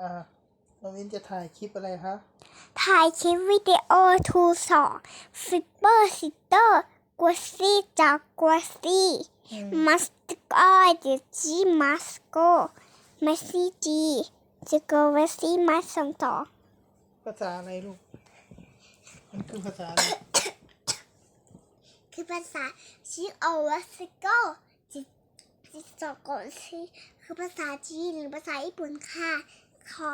อ่าน้องวินจะถ่ายคลิปอะไรคะถ่ายคลิปวิดีโอทูสองฟิปเปอร์ซิเตอร์กัวซี่จากกัวซี่อืมมัสกอเดจีมัสโกมัสซี่จีจะโกเวซี่มัสสองต่อภาษาอะไรลูก มันคือภาษาอะไรคือภาษาชิโอวัสโกจิจิโซโกชิคือภาษาจีนหรือภาษาญี่ปุ่นค่ะ ขอ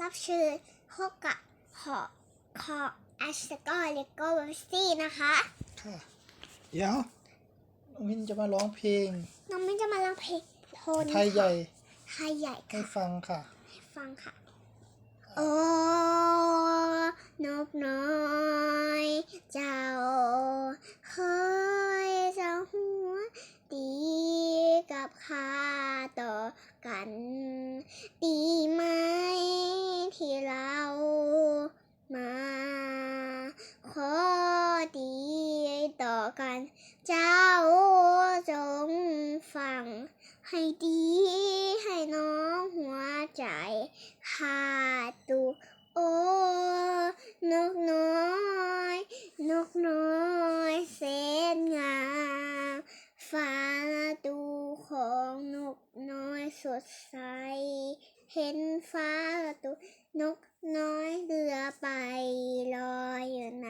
รับเชิญพบกับขอขออัสโกเลโกเวซี่นะคะ ค่ะเดี๋ยวน้องวินจะมาร้องเพลง น้องมิ้นจะมาร้องเพลงโทนไทยใหญ่ไทยใหญ่ให้ค่ะฟังค่ะ ให้ฟังค่ะ โอ้นกน้อย เจ้า เคยจะหัวดีกับข้า ต่อกัน ดีไหมที่เรามาขอดีต่อกัน เจ้าจงฟังให้ดีให้น้องหัวใจขาดตูโอ้นกน้อย นกน้อยแสนงามฟ้าดูของนกน้อย สดใส เห็นฟ้าดูนกน้อยเรือไปลอยอยู่ใน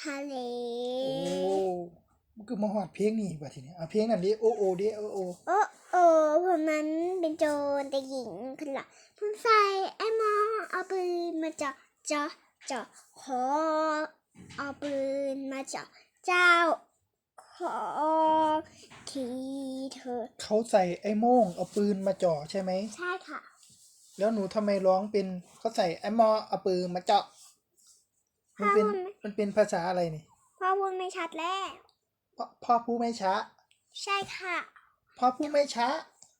ทะเล โอ้มันคือมาหอดเพลงนี่ป่ะทีนี้เอาเพลงนั่นดิโอโอดิโอโอโอ้โอ้ผมนั้นเป็นโจรแต่หญิงคนละผมใส่ไอ้หมอเอาปืนมาเจาะเจาะเจาะขอเอาปืนมาเจาะเจ้า ขอทีเธอ เขาใส่ไอ้โม่งเอาปืนมาจ่อใช่ไหม ใช่ค่ะ แล้วหนูทำไมร้องเป็นเขาใส่ไอ้มอเอาปืนมาเจาะมันเป็นพ่อมัน มันเป็นภาษาอะไรนี่พ่อพูดไม่ชัดแล้ว พ่อพ่อผู้ไม่ช้า ใช่ค่ะ พ่อผู้ไม่ช้า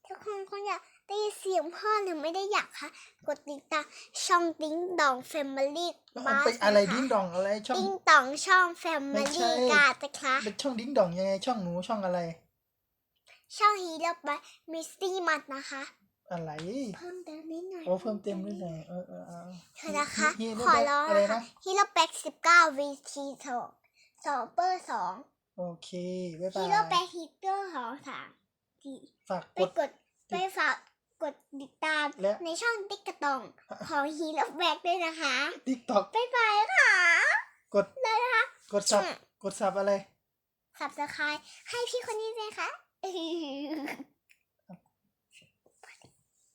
ทุกคนคงอยาก ได้ยินเสียงพ่อหรือไม่ได้อยากค่ะกดติดตามช่องดิ้งดองแฟมิลี่มันบาเป็นอะไรดิ้งดองอะไรช่องดิ้งดองช่องแฟไม่มิใช่ ลี่การ์ดนะคะเป็นช่องดิ้งดองยังไงช่องหนูช่องอะไร ช่องฮีโร่บายมิสตี้มัดนะคะ อะไรเพิ่มเติมนิดหน่อยโอ้เพิ่มเต็มนิดหน่อยเออเออเออ เธอนะคะ ฮีโร่ขอแบ็คร้องอะไรนะคะนะฮีโร่แบ็กสิบเก้าวีทีสองสองเปอร์สองโอเคบ๊ายบาฮียโร่แบ็กฮิตเตอร์สองสามสี่ฝากไปกดกดไปฝากกดติดตามและ ในช่องติ๊กกระตองของฮีโร่แบ็กด้วยนะคะ ติ๊กต็อกบ๊ายบายค่ะกดกดซับกดซับอะไร สับสไครให้พี่คนนี้เลยค่ะ